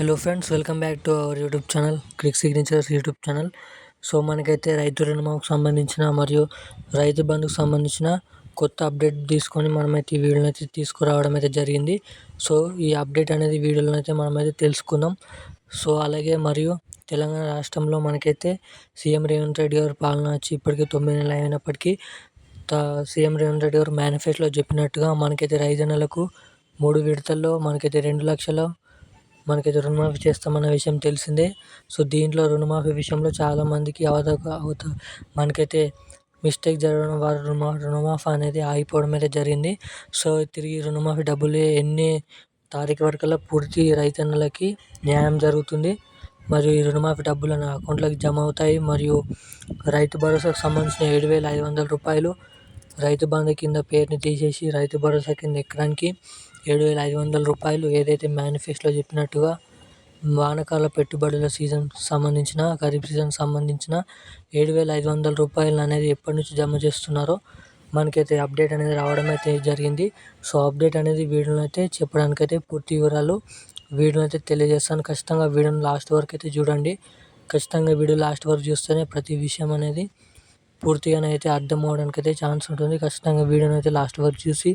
Hello friends welcome back to our YouTube channel click signatures YouTube channel so మనకైతే రైతు రుణమాకు సంబంధించిన మరియు రైతు బంధుకు సంబంధించిన కొత్త అప్డేట్ తీసుకొని మనమైతే ఈ వీడియోని అయితే తీసుకురావడం అయితే జరిగింది. సో ఈ అప్డేట్ అనేది వీడియోలో అయితే మనమైతే తెలుసుకుందాం. సో అలాగే మరియు తెలంగాణ రాష్ట్రంలో మనకైతే సీఎం రేవంత్ రెడ్డి గారు పాలన వచ్చి ఇప్పటికీ తొమ్మిది నెలలు అయినప్పటికీ సీఎం రేవంత్ రెడ్డి గారు మేనిఫెస్టోలో చెప్పినట్టుగా మనకైతే రైతన్నలకు మూడు విడతల్లో మనకైతే రెండు లక్షల మనకైతే రుణమాఫీ చేస్తామన్న విషయం తెలిసిందే. సో దీంట్లో రుణమాఫీ విషయంలో చాలామందికి అవతకు అవుతా మనకైతే మిస్టేక్ జరగడం వారు రుణ రుణమాఫీ అనేది ఆగిపోవడం అయితే జరిగింది. సో తిరిగి రుణమాఫీ డబ్బులు ఎన్ని తారీఖు వరకల్లా పూర్తి రైతన్నలకి న్యాయం జరుగుతుంది. మరియు ఈ రుణమాఫీ డబ్బులు నా అకౌంట్లోకి జమ అవుతాయి. మరియు రైతు భరోసాకు సంబంధించిన ఏడు వేల ఐదు వందల రూపాయలు రైతు బంధు కింద పేరుని తీసేసి రైతు భరోసా కింద ఎక్కడానికి ఏడు వేల ఐదు వందల రూపాయలు ఏదైతే మేనిఫెస్టోలో చెప్పినట్టుగా వానకాల పెట్టుబడుల సీజన్ సంబంధించిన ఖరీఫ్ సీజన్ సంబంధించిన ఏడు వేల ఐదు వందల రూపాయలు అనేది ఎప్పటి నుంచి జమ చేస్తున్నారో మనకైతే అప్డేట్ అనేది రావడం అయితే జరిగింది. సో అప్డేట్ అనేది వీడియోలో అయితే చెప్పడానికైతే పూర్తి వివరాలు వీడియోని అయితే తెలియజేస్తాను. ఖచ్చితంగా వీడియోని లాస్ట్ వరకు అయితే చూడండి. ఖచ్చితంగా వీడియో లాస్ట్ వరకు చూస్తేనే ప్రతి విషయం అనేది పూర్తిగానైతే అర్థం అవ్వడానికి అయితే ఛాన్స్ ఉంటుంది. ఖచ్చితంగా వీడియోని అయితే లాస్ట్ వరకు చూసి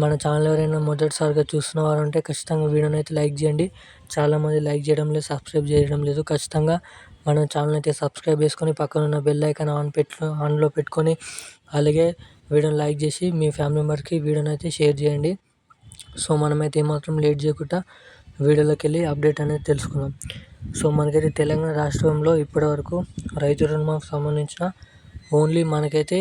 మన ఛానల్ ఎవరైనా మొదటిసారిగా చూస్తున్న వారు ఉంటే ఖచ్చితంగా వీడియోని అయితే లైక్ చేయండి. చాలామంది లైక్ చేయడం లేదు సబ్స్క్రైబ్ చేయడం లేదు. ఖచ్చితంగా మన ఛానల్ అయితే సబ్స్క్రైబ్ చేసుకొని పక్కన ఉన్న బెల్ ఐకాన్ ఆన్ పెట్టు ఆన్లో పెట్టుకొని అలాగే వీడియోని లైక్ చేసి మీ ఫ్యామిలీ మెంబర్కి వీడియోని అయితే షేర్ చేయండి. సో మనమైతే ఏమాత్రం లేట్ చేయకుండా వీడియోలోకి వెళ్ళి అప్డేట్ అనేది తెలుసుకుందాం. సో మనకైతే తెలంగాణ రాష్ట్రంలో ఇప్పటివరకు రైతు రుణమాకు సంబంధించిన ఓన్లీ మనకైతే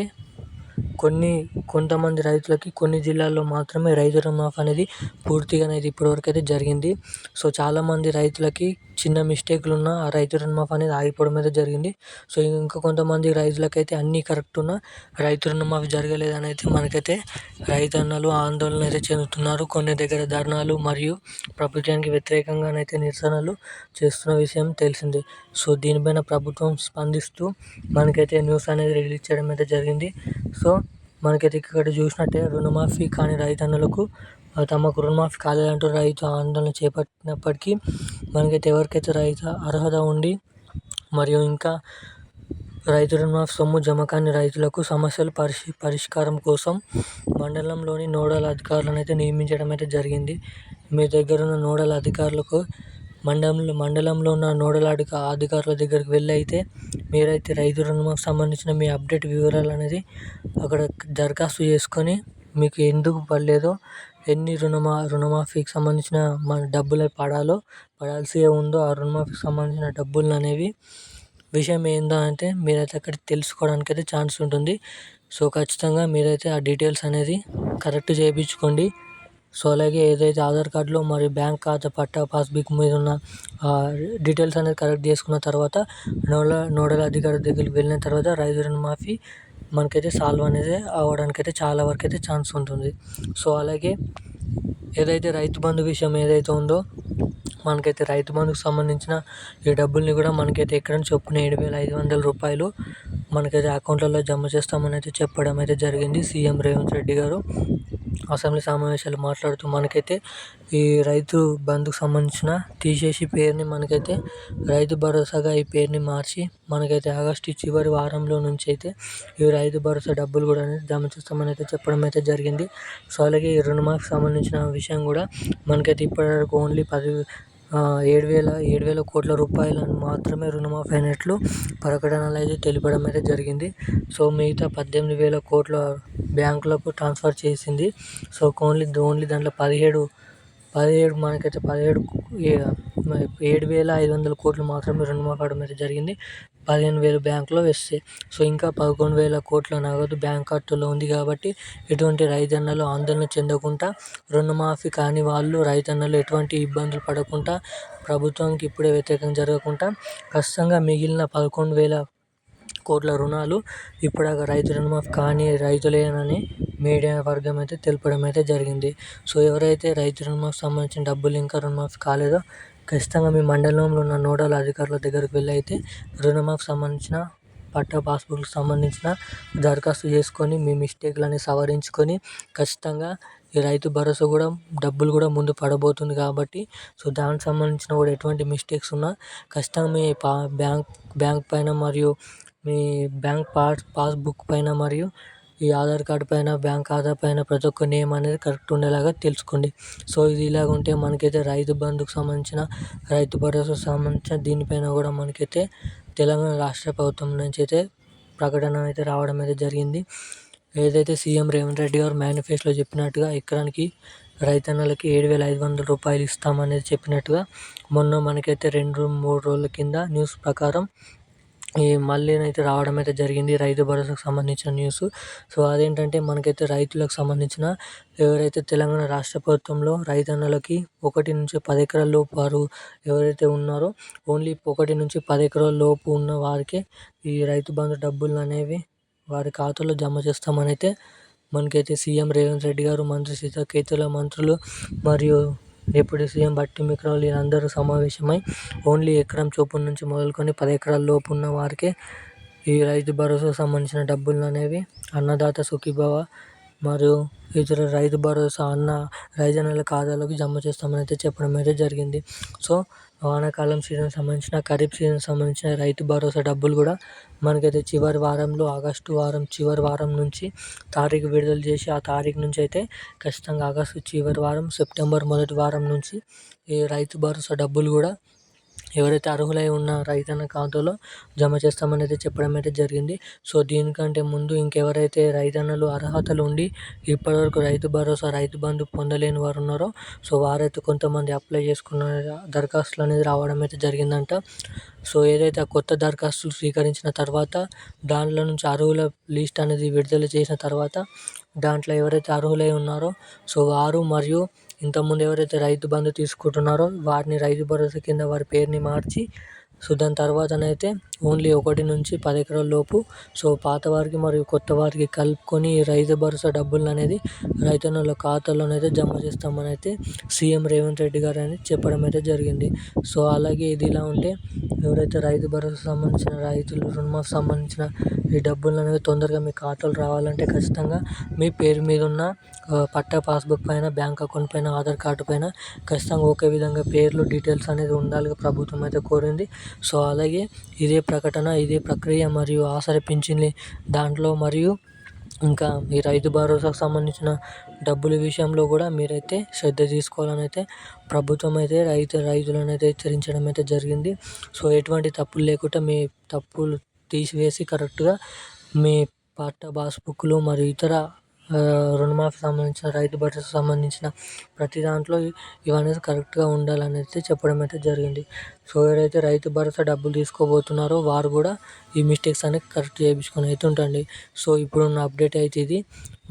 కొన్ని కొంతమంది రైతులకి కొన్ని జిల్లాల్లో మాత్రమే రైతు రుణమాఫీ అనేది పూర్తిగా అనేది ఇప్పటివరకు అయితే జరిగింది. సో చాలామంది రైతులకి చిన్న మిస్టేక్లు ఉన్న ఆ రైతు రుణమాఫీ అనేది ఆగిపోవడం అయితే జరిగింది. సో ఇంకా కొంతమంది రైతులకైతే అన్నీ కరెక్ట్ ఉన్న రైతు రుణమాఫీ జరగలేదని అయితే మనకైతే రైతన్నలు ఆందోళన అయితే చెందుతున్నారు. కొన్ని దగ్గర ధర్నాలు మరియు ప్రభుత్వానికి వ్యతిరేకంగానైతే నిరసనలు చేస్తున్న విషయం తెలిసిందే. సో దీనిపైన ప్రభుత్వం స్పందిస్తూ మనకైతే న్యూస్ అనేది రిలీజ్ చేయడం అయితే జరిగింది. సో మనకైతే ఇక్కడ చూసినట్టే రుణమాఫీ కాని రైతన్నలకు తమకు రుణమాఫీ కాలేదంటూ రైతు ఆందోళన చేపట్టినప్పటికీ మనకైతే ఎవరికైతే రైతు అర్హత ఉండి మరియు ఇంకా రైతు రుణమాఫీ సొమ్ము జమ కాని రైతులకు సమస్యలు పరిష్ పరిష్కారం కోసం మండలంలోని నోడల్ అధికారులను అయితే నియమించడం అయితే జరిగింది. మీ దగ్గర ఉన్న నోడల్ అధికారులకు మండలంలో మండలంలో ఉన్న నోడల్ అధిక అధికారుల దగ్గరికి వెళ్ళి అయితే మీరైతే రైతు రుణమాకు సంబంధించిన మీ అప్డేట్ వివరాలు అనేది అక్కడ దరఖాస్తు చేసుకొని మీకు ఎందుకు పడలేదో ఎన్ని రుణమా రుణమాఫీకి సంబంధించిన మన డబ్బులు పడాలో పడాల్సి ఉందో ఆ రుణమాఫీకి సంబంధించిన డబ్బులు అనేవి విషయం ఏందో అంటే మీరైతే అక్కడ తెలుసుకోవడానికి అయితే ఛాన్స్ ఉంటుంది. సో ఖచ్చితంగా మీరైతే ఆ డీటెయిల్స్ అనేది కరెక్ట్ చేయించుకోండి. సో అలాగే ఏదైతే ఆధార్ కార్డులో మరి బ్యాంక్ ఖాతా పట్టా పాస్బుక్ మీద ఉన్న డీటెయిల్స్ అనేది కరెక్ట్ చేసుకున్న తర్వాత నోడల్ నోడల్ అధికారి దగ్గరికి వెళ్ళిన తర్వాత రైతు రుణమాఫీ మనకైతే సాల్వ్ అనేది అవ్వడానికి అయితే చాలా వరకు అయితే ఛాన్స్ ఉంటుంది. సో అలాగే ఏదైతే రైతు బంధు విషయం ఏదైతే ఉందో మనకైతే రైతు బంధుకు సంబంధించిన ఈ డబ్బుల్ని కూడా మనకైతే ఎక్కడ చొప్పున ఏడు వేల ఐదు వందల రూపాయలు మనకైతే అకౌంట్లలో జమ చేస్తామని అయితే చెప్పడం అయితే జరిగింది. సీఎం రేవంత్ రెడ్డి గారు. అసెంబ్లీ సమావేశాలు మాట్లాడుతూ మనకైతే ఈ రైతు బంధుకు సంబంధించిన తీసేసి పేరుని మనకైతే రైతు భరోసాగా ఈ పేరుని మార్చి మనకైతే ఆగస్టు చివరి వారంలో నుంచి అయితే ఈ రైతు భరోసా డబ్బులు కూడా జమ చేస్తామని అయితే చెప్పడం అయితే జరిగింది. సో అలాగే ఈ రుణమాఫీ సంబంధించిన విషయం కూడా మనకైతే ఇప్పటివరకు ఓన్లీ పది ఏడు వేల ఏడు వేల కోట్ల రూపాయలను మాత్రమే రుణమాఫీ అయినట్లు ప్రకటనలు అయితే తెలిపడం అయితే జరిగింది. సో మిగతా పద్దెనిమిది వేల కోట్ల బ్యాంకులకు ట్రాన్స్ఫర్ చేసింది. సో ఓన్లీ ఓన్లీ దాంట్లో పదిహేడు పదిహేడు మనకైతే పదిహేడు ఏడు వేల ఐదు వందల కోట్లు మాత్రమే రుణమాఫీ అవడం అయితే జరిగింది. పదిహేను వేలు బ్యాంకులో వేస్తే సో ఇంకా పదకొండు వేల కోట్ల నగదు బ్యాంక్ ఖాతాలో ఉంది కాబట్టి ఎటువంటి రైతన్నలు ఆందోళన చెందకుండా రుణమాఫీ కాని వాళ్ళు రైతన్నలు ఎటువంటి ఇబ్బందులు పడకుండా ప్రభుత్వానికి ఇప్పుడే వ్యతిరేకం జరగకుండా ఖచ్చితంగా మిగిలిన పదకొండు వేల కోట్ల రుణాలు ఇప్పటిదాకా రైతు రుణమాఫీ కాని రైతులేనని మీడియా వర్గం అయితే తెలపడం అయితే జరిగింది. సో ఎవరైతే రైతు రుణమాఫీ సంబంధించిన డబ్బులు ఇంకా రుణమాఫీ కాలేదో ఖచ్చితంగా మీ మండలంలో ఉన్న నోడల్ అధికారుల దగ్గరికి వెళ్ళి అయితే రుణమాఫీ సంబంధించిన పట్టా పాస్బుక్కి సంబంధించిన దరఖాస్తు చేసుకొని మీ మిస్టేక్లని సవరించుకొని ఖచ్చితంగా ఈ రైతు భరోసా కూడా డబ్బులు కూడా ముందు పడబోతుంది కాబట్టి సో దానికి సంబంధించిన కూడా ఎటువంటి మిస్టేక్స్ ఉన్నా ఖచ్చితంగా మీ పా బ్యాంక్ బ్యాంక్ పైన మరియు మీ బ్యాంక్ పాస్ పాస్బుక్ పైన మరియు ఈ ఆధార్ కార్డ్ పైన బ్యాంక్ ఖాతా పైన ప్రతి ఒక్క నేమ్ అనేది కరెక్ట్ ఉండేలాగా తెలుసుకోండి. సో ఇది ఇలాగ ఉంటే మనకైతే రైతు బంధుకు సంబంధించిన రైతు భరోసాకు సంబంధించిన దీనిపైన కూడా మనకైతే తెలంగాణ రాష్ట్ర ప్రభుత్వం నుంచి అయితే ప్రకటన అయితే రావడం అయితే జరిగింది. ఏదైతే సీఎం రేవంత్ రెడ్డి గారు మేనిఫెస్టోలో చెప్పినట్టుగా ఎకరానికి రైతన్నలకి ఏడు వేల ఐదు వందల రూపాయలు ఇస్తామనేది చెప్పినట్టుగా మొన్న మనకైతే రెండు మూడు రోజుల కింద న్యూస్ ప్రకారం ఈ మళ్ళీ అయితే రావడం అయితే జరిగింది. రైతు భరోసాకు సంబంధించిన న్యూస్ సో అదేంటంటే మనకైతే రైతులకు సంబంధించిన ఎవరైతే తెలంగాణ రాష్ట్ర ప్రభుత్వంలో రైతన్నలకి ఒకటి నుంచి పది ఎకరాల లోపు వారు ఎవరైతే ఉన్నారో ఓన్లీ ఒకటి నుంచి పది ఎకరాల లోపు ఉన్న వారికే ఈ రైతు బంధు డబ్బులు అనేవి వారి ఖాతాలో జమ చేస్తామని అయితే మనకైతే సీఎం రేవంత్ రెడ్డి గారు మంత్రి సీతకేతుల మంత్రులు మరియు డిప్యూటీ సీఎం బట్టి విక్రమార్క వీళ్ళందరూ సమావేశమై ఓన్లీ ఎకరం చొప్పున నుంచి మొదలుకొని పది ఎకరాల లోపు ఉన్న వారికే ఈ రైతు భరోసాకు సంబంధించిన డబ్బులు అనేవి అన్నదాత సుఖీభవ మరియు ఇతర రైతు భరోసా అన్న రైతన్నల ఖాతాలోకి జమ చేస్తామని అయితే చెప్పడం అయితే జరిగింది. సో వానాకాలం సీజన్ సంబంధించిన ఖరీఫ్ సీజన్ సంబంధించిన రైతు భరోసా డబ్బులు కూడా మనకైతే చివరి వారంలో ఆగస్టు వారం చివరి వారం నుంచి తారీఖు విడుదల చేసి ఆ తారీఖు నుంచి అయితే ఖచ్చితంగా ఆగస్టు చివరి వారం సెప్టెంబర్ మొదటి వారం నుంచి ఈ రైతు భరోసా డబ్బులు కూడా ఎవరైతే అర్హులై ఉన్న రైతన్న ఖాతాలో జమ చేస్తామని అయితే చెప్పడం అయితే జరిగింది. సో దీనికంటే ముందు ఇంకెవరైతే రైతన్నలు అర్హతలు ఉండి ఇప్పటివరకు రైతు భరోసా రైతు బంధు పొందలేని వారు ఉన్నారో సో వారైతే కొంతమంది అప్లై చేసుకున్న దరఖాస్తులు అనేది రావడం అయితే జరిగిందంట. సో ఏదైతే ఆ కొత్త దరఖాస్తులు స్వీకరించిన తర్వాత దాంట్లో నుంచి అర్హుల లిస్ట్ అనేది విడుదల చేసిన తర్వాత దాంట్లో ఎవరైతే అర్హులై ఉన్నారో సో వారు మరియు ఇంతకుముందు ఎవరైతే రైతు బంధు తీసుకుంటున్నారో వారిని రైతు భరోసా కింద వారి పేరుని మార్చి సో దాని తర్వాతనైతే ఓన్లీ ఒకటి నుంచి పది ఎకరాల లోపు సో పాత వారికి మరియు కొత్త వారికి కలుపుకొని రైతు భరోసా డబ్బులు అనేది రైతన్నల ఖాతాలోనైతే జమ చేస్తామని అయితే సీఎం రేవంత్ రెడ్డి గారు అని చెప్పడం అయితే జరిగింది. సో అలాగే ఇది ఇలా ఉంటే ఎవరైతే రైతు భరోసా సంబంధించిన రైతులు రుణమాఫీ సంబంధించిన ఈ డబ్బులు అనేవి తొందరగా మీ ఖాతాలో రావాలంటే ఖచ్చితంగా మీ పేరు మీద ఉన్న పట్టా పాస్బుక్ పైన బ్యాంక్ అకౌంట్ పైన ఆధార్ కార్డు పైన ఖచ్చితంగా ఒకే విధంగా పేర్లు డీటెయిల్స్ అనేది ఉండాలి ప్రభుత్వం అయితే కోరింది. సో అలాగే ఇదే ప్రకటన ఇదే ప్రక్రియ మరియు ఆసరా పింఛన్లు దాంట్లో మరియు ఇంకా ఈ రైతు భరోసాకు సంబంధించిన డబ్బుల విషయంలో కూడా మీరైతే శ్రద్ధ తీసుకోవాలని అయితే ప్రభుత్వం అయితే రైతు రైతులను అయితే హెచ్చరించడం అయితే జరిగింది. సో ఎటువంటి తప్పులు లేకుండా మీ తప్పులు తీసివేసి కరెక్ట్గా మీ పట్టా పాస్బుక్లు మరియు ఇతర రుణమాఫీ సంబంధించిన రైతు భరోసా సంబంధించిన ప్రతి దాంట్లో ఇవన్నీ కరెక్ట్గా ఉండాలని అయితే చెప్పడం అయితే జరిగింది. సో ఎవరైతే రైతు భరోసా డబ్బులు తీసుకోబోతున్నారో వారు కూడా ఈ మిస్టేక్స్ అనేవి కరెక్ట్ చేయించుకొని అయితే ఉండండి. సో ఇప్పుడున్న అప్డేట్ అయితే ఇది.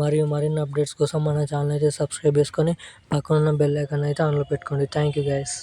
మరియు మరిన్ని అప్డేట్స్ కోసం మన ఛానల్ అయితే సబ్స్క్రైబ్ చేసుకొని పక్కన ఉన్న బెల్ ఐకాన్ అయితే ఆన్లో పెట్టుకోండి. Thank you guys.